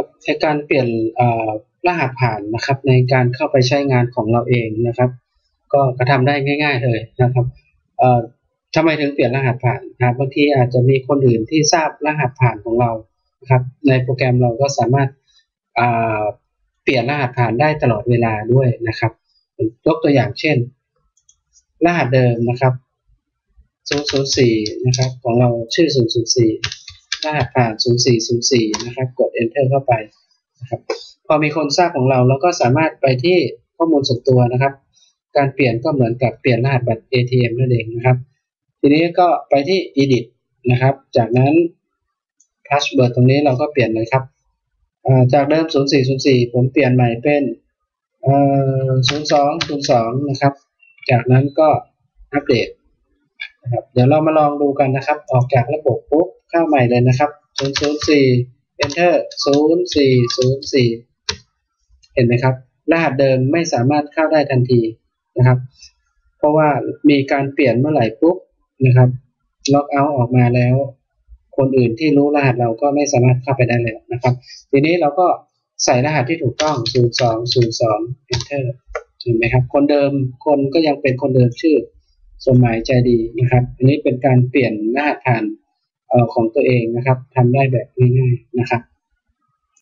ครับในการเปลี่ยนรหัสผ่านนะครับ ในการเข้าไปใช้งานของเราเองนะครับ ก็กระทำได้ง่าย ๆ เลยนะครับทำไมถึงเปลี่ยนรหัสผ่านครับบางทีอาจจะมีคนอื่นที่ทราบรหัสผ่านของเราครับ ในโปรแกรมเราก็สามารถเปลี่ยนรหัสผ่านได้ตลอดเวลาด้วยนะครับยกตัวอย่างเช่น รหัสเดิมนะครับ004นะครับของเราชื่อ004 รหัสผ่าน 0404 นะครับ กด enter เข้าไปนะครับพอมีคนทราบของเราเราก็สามารถไปที่ข้อมูลส่วนตัวนะครับ การเปลี่ยนก็เหมือนกับเปลี่ยนรหัสบัตร ATM นั่นเองนะครับ ทีนี้ก็ไปที่ edit นะครับ จากนั้น password ตรงนี้เราก็เปลี่ยนเลยครับ จากเดิม 0404 ผมเปลี่ยนใหม่เป็น0202 นะครับ จากนั้นก็อัปเดตนะครับ เดี๋ยวเรามาลองดูกันนะครับ ออกจากระบบปุ๊บ เข้าใหม่เลยนะครับ004 enter 0404 เห็นไหมครับ รหัสเดิมไม่สามารถเข้าได้ทันทีนะครับ เพราะว่ามีการเปลี่ยนเมื่อไหร่ปุ๊บนะครับล็อกเอาท์ออกมาแล้ว คนอื่นที่รู้รหัสเราก็ไม่สามารถเข้าไปได้แล้วนะครับ ทีนี้เราก็ใส่รหัสที่ถูกต้อง 0202 enter เห็นไหมครับ คนเดิมคนก็ยังเป็นคนเดิมชื่อสมหมายใจดีนะครับ อันนี้เป็นการเปลี่ยนรหัสผ่าน ของตัวเองนะครับทำได้แบบง่ายๆนะครับ